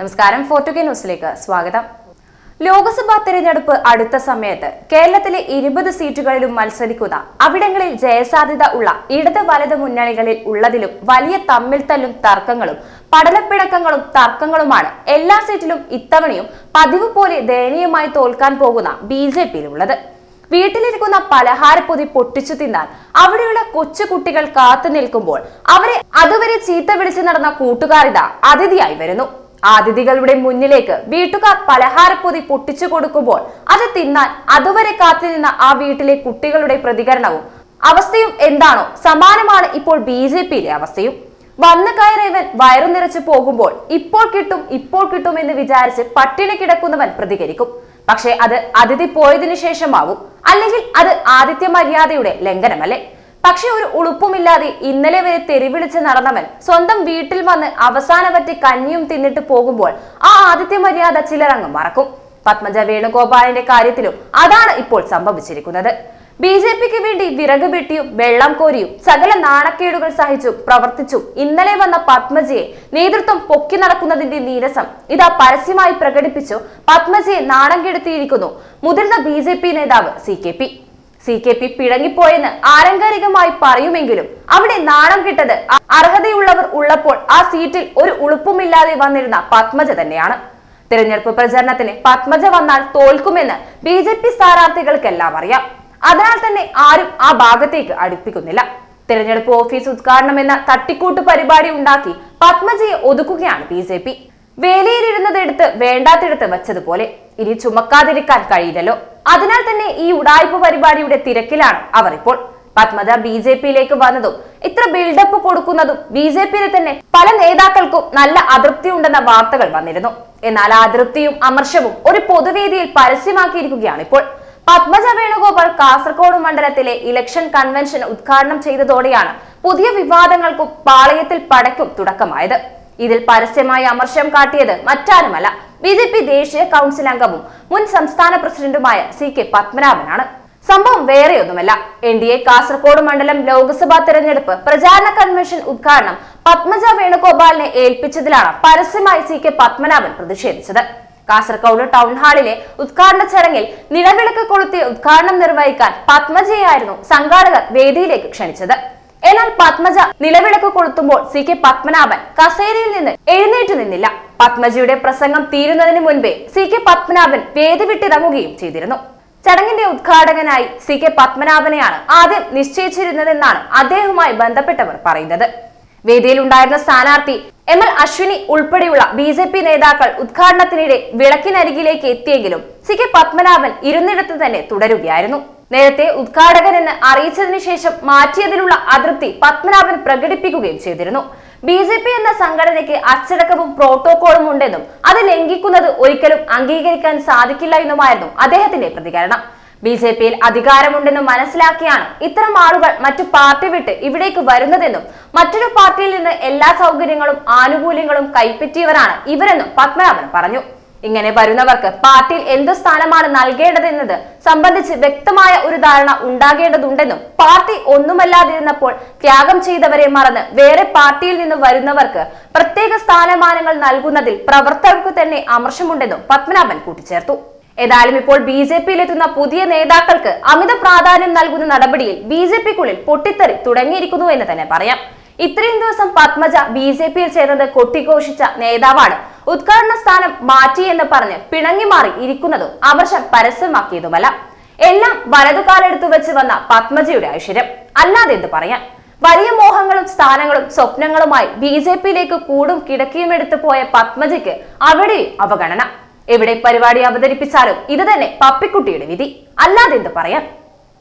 നമസ്കാരം ഫോർട്ടുഗേ ന്യൂസിലേക്ക് സ്വാഗതം. ലോക്സഭാ തെരഞ്ഞെടുപ്പ് അടുത്ത സമയത്ത് കേരളത്തിലെ ഇരുപത് സീറ്റുകളിലും മത്സരിക്കുന്ന അവിടങ്ങളിൽ ജയസാധ്യത ഉള്ള ഇടത് വലത് മുന്നണികളിൽ ഉള്ളതിലും വലിയ തമ്മിൽ തല്ലും തർക്കങ്ങളും പടലപ്പിണക്കങ്ങളും തർക്കങ്ങളുമാണ് എല്ലാ സീറ്റിലും ഇത്തവണയും പതിവ് പോലെ ദയനീയമായി തോൽക്കാൻ പോകുന്ന ബി ജെ പിയിലുള്ളത്. വീട്ടിലിരിക്കുന്ന പലഹാരപ്പൊതി പൊട്ടിച്ചു തിന്നാൽ അവിടെയുള്ള കൊച്ചുകുട്ടികൾ കാത്തു നിൽക്കുമ്പോൾ അവരെ അതുവരെ ചീത്ത വിളിച്ച് നടന്ന കൂട്ടുകാരിത അതിഥിയായി വരുന്നു. അതിഥികളുടെ മുന്നിലേക്ക് വീട്ടുകാർ പലഹാരപ്പൊതി പൊട്ടിച്ചു കൊടുക്കുമ്പോൾ അത് തിന്നാൻ അതുവരെ കാത്തിരുന്ന ആ വീട്ടിലെ കുട്ടികളുടെ പ്രതികരണവും അവസ്ഥയും എന്താണോ സമാനമാണ് ഇപ്പോൾ ബി ജെ പിയിലെ അവസ്ഥയും. വന്നു കയറിയവൻ വയറു നിറച്ചു പോകുമ്പോൾ ഇപ്പോൾ കിട്ടും ഇപ്പോൾ കിട്ടും എന്ന് വിചാരിച്ച് പട്ടിണി കിടക്കുന്നവൻ പ്രതികരിക്കും. പക്ഷേ അത് അതിഥി പോയതിനു ശേഷമാവും. അല്ലെങ്കിൽ അത് ആദിത്യ മര്യാദയുടെ ലംഘനമല്ലേ? പക്ഷെ ഒരു ഉളുപ്പുമില്ലാതെ ഇന്നലെ വരെ തെരുവിളിച്ച് നടന്നവൻ സ്വന്തം വീട്ടിൽ വന്ന് അവസാന പറ്റി കഞ്ഞിയും തിന്നിട്ട് പോകുമ്പോൾ ആ ആദിത്യ മര്യാദ ചിലരങ്ങ് മറക്കും. പത്മജ വേണുഗോപാലിന്റെ കാര്യത്തിലും അതാണ് ഇപ്പോൾ സംഭവിച്ചിരിക്കുന്നത്. ബി ജെ പിക്ക് വേണ്ടി വിറക് വെട്ടിയും വെള്ളം കോരിയും സകല നാണക്കേടുകൾ സഹിച്ചും പ്രവർത്തിച്ചും ഇന്നലെ വന്ന പത്മജയെ നേതൃത്വം പൊക്കി നടക്കുന്നതിന്റെ നീരസം ഇതാ പരസ്യമായി പ്രകടിപ്പിച്ചു പത്മജയെ നാണം കെടുത്തിയിരിക്കുന്നു മുതിർന്ന ബി നേതാവ് സി സി കെ പി പിഴങ്ങിപ്പോയെന്ന് ആലങ്കാരികമായി പറയുമെങ്കിലും അവിടെ നാണം കിട്ടത് അർഹതയുള്ളവർ ഉള്ളപ്പോൾ ആ സീറ്റിൽ ഒരു ഉളുപ്പുമില്ലാതെ വന്നിരുന്ന പത്മജ തന്നെയാണ്. തിരഞ്ഞെടുപ്പ് പ്രചരണത്തിന് പത്മജ വന്നാൽ തോൽക്കുമെന്ന് ബി ജെ പി സ്ഥാനാർത്ഥികൾക്കെല്ലാം അറിയാം. അതിനാൽ തന്നെ ആരും ആ ഭാഗത്തേക്ക് അടുപ്പിക്കുന്നില്ല. തിരഞ്ഞെടുപ്പ് ഓഫീസ് ഉദ്ഘാടനം എന്ന തട്ടിക്കൂട്ട് പരിപാടി ഉണ്ടാക്കി പത്മജയെ ഒതുക്കുകയാണ് ബി വേലിയിലിരുന്നതെടുത്ത് വേണ്ടാത്തിടത്ത് വെച്ചതുപോലെ ഇനി ചുമക്കാതിരിക്കാൻ കഴിയില്ലല്ലോ. അതിനാൽ തന്നെ ഈ ഉടായ്പ പരിപാടിയുടെ തിരക്കിലാണ് അവർ ഇപ്പോൾ. പത്മജ ബി ജെ പിയിലേക്ക് വന്നതും ഇത്ര ബിൽഡപ്പ് കൊടുക്കുന്നതും ബി ജെ പിയിലെ തന്നെ പല നേതാക്കൾക്കും നല്ല അതൃപ്തി ഉണ്ടെന്ന വാർത്തകൾ വന്നിരുന്നു. എന്നാൽ ആ അതൃപ്തിയും അമർഷവും ഒരു പൊതുവേദിയിൽ പരസ്യമാക്കിയിരിക്കുകയാണ് ഇപ്പോൾ. പത്മജ വേണുഗോപാൽ കാസർഗോഡ് മണ്ഡലത്തിലെ ഇലക്ഷൻ കൺവെൻഷൻ ഉദ്ഘാടനം ചെയ്തതോടെയാണ് പുതിയ വിവാദങ്ങൾക്കും പാളയത്തിൽ പടക്കും തുടക്കമായത്. ഇതിൽ പരസ്യമായി അമർഷം കാട്ടിയത് മറ്റാരുമല്ല. ബി ജെ പി ദേശീയ കൗൺസിൽ അംഗവും മുൻ സംസ്ഥാന പ്രസിഡന്റുമായ സി കെ പത്മനാഭനാണ്. സംഭവം വേറെയൊന്നുമല്ല. എൻ ഡി എ കാസർഗോഡ് മണ്ഡലം ലോക്സഭാ തെരഞ്ഞെടുപ്പ് പ്രചാരണ കൺവെൻഷൻ ഉദ്ഘാടനം പത്മജ വേണുഗോപാലിനെ ഏൽപ്പിച്ചതിലാണ് പരസ്യമായി സി കെ പത്മനാഭൻ പ്രതിഷേധിച്ചത്. കാസർഗോഡ് ടൗൺ ഹാളിലെ ഉദ്ഘാടന ചടങ്ങിൽ നിലവിളക്ക് കൊളുത്തി ഉദ്ഘാടനം നിർവഹിക്കാൻ പത്മജയായിരുന്നു സംഘാടകർ വേദിയിലേക്ക് ക്ഷണിച്ചത്. എന്നാൽ പത്മജ നിലവിളക്ക് കൊളുത്തുമ്പോൾ സി കെ പത്മനാഭൻ കസേരയിൽ നിന്ന് എഴുന്നേറ്റ് നിന്നില്ല. പത്മജയുടെ പ്രസംഗം തീരുന്നതിന് മുൻപേ സി കെ പത്മനാഭൻ വേദി വിട്ടിറങ്ങുകയും ചെയ്തിരുന്നു. ചടങ്ങിന്റെ ഉദ്ഘാടകനായി സി കെ പത്മനാഭനെയാണ് ആദ്യം നിശ്ചയിച്ചിരുന്നതെന്നാണ് അദ്ദേഹവുമായി ബന്ധപ്പെട്ടവർ പറയുന്നത്. വേദിയിൽ ഉണ്ടായിരുന്ന സ്ഥാനാർത്ഥി എം എൽ അശ്വിനി ഉൾപ്പെടെയുള്ള ബി ജെ പി നേതാക്കൾ ഉദ്ഘാടനത്തിനിടെ വിളക്കിനരികിലേക്ക് എത്തിയെങ്കിലും സി കെ പത്മനാഭൻ ഇരുന്നിടത്ത് തന്നെ തുടരുകയായിരുന്നു. നേരത്തെ ഉദ്ഘാടകൻ എന്ന് അറിയിച്ചതിനു ശേഷം മാറ്റിയതിലുള്ള അതൃപ്തി പത്മനാഭൻ പ്രകടിപ്പിക്കുകയും ചെയ്തിരുന്നു. ബി ജെ പി എന്ന സംഘടനയ്ക്ക് അച്ചടക്കവും പ്രോട്ടോകോളും ഉണ്ടെന്നും അത് ലംഘിക്കുന്നത് ഒരിക്കലും അംഗീകരിക്കാൻ സാധിക്കില്ല എന്നുമായിരുന്നു അദ്ദേഹത്തിന്റെ പ്രതികരണം. ബി ജെ പിയിൽ അധികാരമുണ്ടെന്ന് മനസ്സിലാക്കിയാണ് ഇത്തരം ആളുകൾ മറ്റു പാർട്ടി വിട്ട് ഇവിടേക്ക് വരുന്നതെന്നും മറ്റൊരു പാർട്ടിയിൽ നിന്ന് എല്ലാ സൗകര്യങ്ങളും ആനുകൂല്യങ്ങളും കൈപ്പറ്റിയവരാണ് ഇവരെന്നും പത്മനാഭൻ പറഞ്ഞു. ഇങ്ങനെ വരുന്നവർക്ക് പാർട്ടിയിൽ എന്തു സ്ഥാനമാണ് നൽകേണ്ടതെന്നത് സംബന്ധിച്ച് വ്യക്തമായ ഒരു ധാരണ ഉണ്ടാകേണ്ടതുണ്ടെന്നും പാർട്ടി ഒന്നുമല്ലാതിരുന്നപ്പോൾ ത്യാഗം ചെയ്തവരെ മറന്ന് വേറെ പാർട്ടിയിൽ നിന്ന് വരുന്നവർക്ക് പ്രത്യേക സ്ഥാനമാനങ്ങൾ നൽകുന്നതിൽ പ്രവർത്തകർക്ക് തന്നെ അമർഷമുണ്ടെന്നും പത്മനാഭൻ കൂട്ടിച്ചേർത്തു. ഏതായാലും ഇപ്പോൾ ബി ജെ പിയിലെത്തുന്ന പുതിയ നേതാക്കൾക്ക് അമിത പ്രാധാന്യം നൽകുന്ന നടപടിയിൽ ബി ജെ പിക്കുള്ളിൽ പൊട്ടിത്തെറി തുടങ്ങിയിരിക്കുന്നു എന്ന് തന്നെ പറയാം. ഇത്രയും ദിവസം പത്മജ ബി ജെ പിയിൽ ചേർന്നത് കൊട്ടിഘോഷിച്ച നേതാവാണ് ഉദ്ഘാടന സ്ഥാനം മാറ്റി എന്ന് പറഞ്ഞ് പിണങ്ങി മാറി ഇരിക്കുന്നതും അമർഷം പരസ്യമാക്കിയതുമല്ല. എല്ലാം വലതുകാലെടുത്തു വെച്ച് വന്ന പത്മജയുടെ ഐശ്വര്യം. അല്ലാതെ എന്ത് പറയാൻ? വലിയ മോഹങ്ങളും സ്ഥാനങ്ങളും സ്വപ്നങ്ങളുമായി ബി ജെ പിയിലേക്ക് കൂടും കിടക്കിയും എടുത്തു പോയ പത്മജയ്ക്ക് അവിടെ അവഗണന. എവിടെ പരിപാടി അവതരിപ്പിച്ചാലും ഇത് തന്നെ പപ്പിക്കുട്ടിയുടെ വിധി. അല്ലാതെ എന്ത് പറയാൻ?